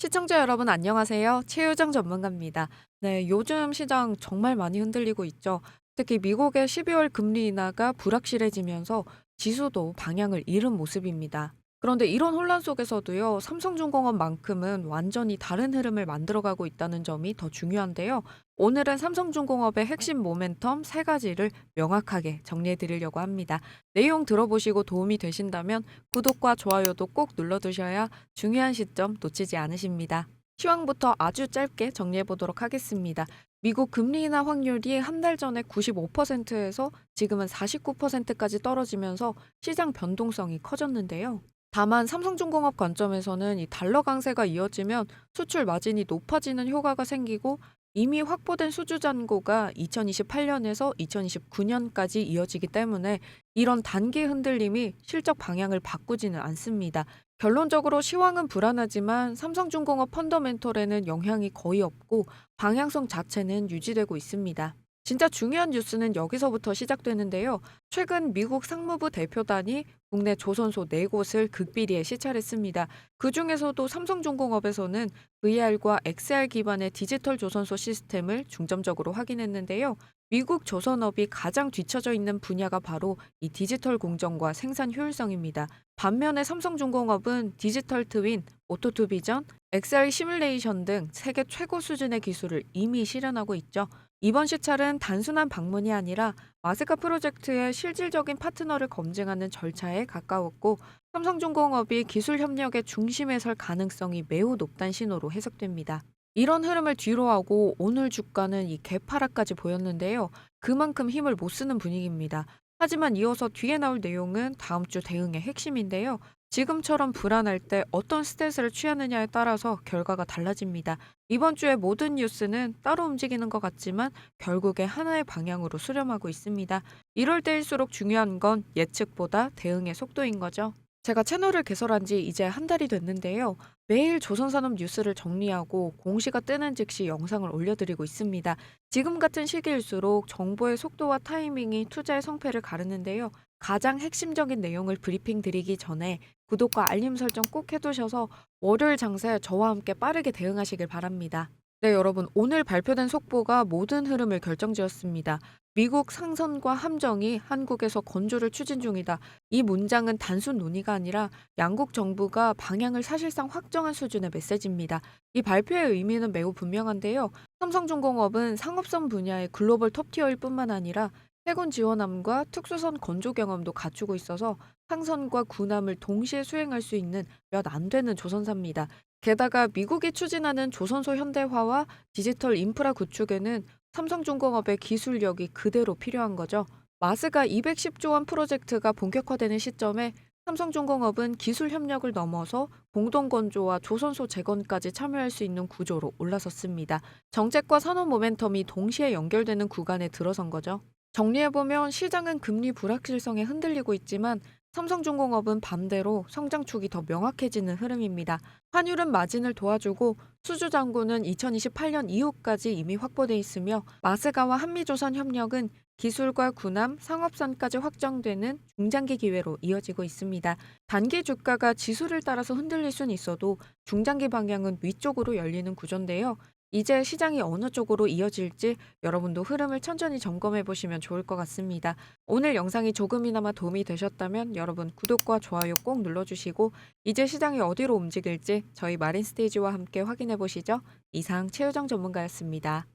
시청자 여러분 안녕하세요. 최유정 전문가입니다. 네, 요즘 시장 정말 많이 흔들리고 있죠. 특히 미국의 12월 금리 인하가 불확실해지면서 지수도 방향을 잃은 모습입니다. 그런데 이런 혼란 속에서도요, 삼성중공업만큼은 완전히 다른 흐름을 만들어가고 있다는 점이 더 중요한데요. 오늘은 삼성중공업의 핵심 모멘텀 세 가지를 명확하게 정리해 드리려고 합니다. 내용 들어보시고 도움이 되신다면 구독과 좋아요도 꼭 눌러두셔야 중요한 시점 놓치지 않으십니다. 시황부터 아주 짧게 정리해 보도록 하겠습니다. 미국 금리 인하 확률이 한 달 전에 95%에서 지금은 49%까지 떨어지면서 시장 변동성이 커졌는데요. 다만 삼성중공업 관점에서는 이 달러 강세가 이어지면 수출 마진이 높아지는 효과가 생기고 이미 확보된 수주 잔고가 2028년에서 2029년까지 이어지기 때문에 이런 단기 흔들림이 실적 방향을 바꾸지는 않습니다. 결론적으로 시황은 불안하지만 삼성중공업 펀더멘털에는 영향이 거의 없고 방향성 자체는 유지되고 있습니다. 진짜 중요한 뉴스는 여기서부터 시작되는데요. 최근 미국 상무부 대표단이 국내 조선소 4곳을 극비리에 시찰했습니다. 그 중에서도 삼성중공업에서는 VR과 XR 기반의 디지털 조선소 시스템을 중점적으로 확인했는데요. 미국 조선업이 가장 뒤처져 있는 분야가 바로 이 디지털 공정과 생산 효율성입니다. 반면에 삼성중공업은 디지털 트윈, 오토투 비전, XR 시뮬레이션 등 세계 최고 수준의 기술을 이미 실현하고 있죠. 이번 시찰은 단순한 방문이 아니라 마스카 프로젝트의 실질적인 파트너를 검증하는 절차에 가까웠고 삼성중공업이 기술 협력의 중심에 설 가능성이 매우 높다는 신호로 해석됩니다. 이런 흐름을 뒤로하고 오늘 주가는 이 개파락까지 보였는데요. 그만큼 힘을 못 쓰는 분위기입니다. 하지만 이어서 뒤에 나올 내용은 다음 주 대응의 핵심인데요. 지금처럼 불안할 때 어떤 스탠스를 취하느냐에 따라서 결과가 달라집니다. 이번 주의 모든 뉴스는 따로 움직이는 것 같지만 결국에 하나의 방향으로 수렴하고 있습니다. 이럴 때일수록 중요한 건 예측보다 대응의 속도인 거죠. 제가 채널을 개설한 지 이제 한 달이 됐는데요. 매일 조선산업 뉴스를 정리하고 공시가 뜨는 즉시 영상을 올려드리고 있습니다. 지금 같은 시기일수록 정보의 속도와 타이밍이 투자의 성패를 가르는데요. 가장 핵심적인 내용을 브리핑 드리기 전에 구독과 알림 설정 꼭 해두셔서 월요일 장세 저와 함께 빠르게 대응하시길 바랍니다. 네, 여러분. 오늘 발표된 속보가 모든 흐름을 결정지었습니다. 미국 상선과 함정이 한국에서 건조를 추진 중이다. 이 문장은 단순 논의가 아니라 양국 정부가 방향을 사실상 확정한 수준의 메시지입니다. 이 발표의 의미는 매우 분명한데요. 삼성중공업은 상업선 분야의 글로벌 톱티어일 뿐만 아니라 해군 지원함과 특수선 건조 경험도 갖추고 있어서 상선과 군함을 동시에 수행할 수 있는 몇 안 되는 조선사입니다. 게다가 미국이 추진하는 조선소 현대화와 디지털 인프라 구축에는 삼성중공업의 기술력이 그대로 필요한 거죠. 마스가 210조 원 프로젝트가 본격화되는 시점에 삼성중공업은 기술 협력을 넘어서 공동 건조와 조선소 재건까지 참여할 수 있는 구조로 올라섰습니다. 정책과 산업 모멘텀이 동시에 연결되는 구간에 들어선 거죠. 정리해보면 시장은 금리 불확실성에 흔들리고 있지만 삼성중공업은 반대로 성장축이 더 명확해지는 흐름입니다. 환율은 마진을 도와주고 수주 잔고는 2028년 이후까지 이미 확보돼 있으며 마스가와 한미조선 협력은 기술과 군함, 상업선까지 확정되는 중장기 기회로 이어지고 있습니다. 단기 주가가 지수를 따라서 흔들릴 수는 있어도 중장기 방향은 위쪽으로 열리는 구조인데요. 이제 시장이 어느 쪽으로 이어질지 여러분도 흐름을 천천히 점검해 보시면 좋을 것 같습니다. 오늘 영상이 조금이나마 도움이 되셨다면 여러분 구독과 좋아요 꼭 눌러주시고 이제 시장이 어디로 움직일지 저희 마린 스테이지와 함께 확인해 보시죠. 이상 최유정 전문가였습니다.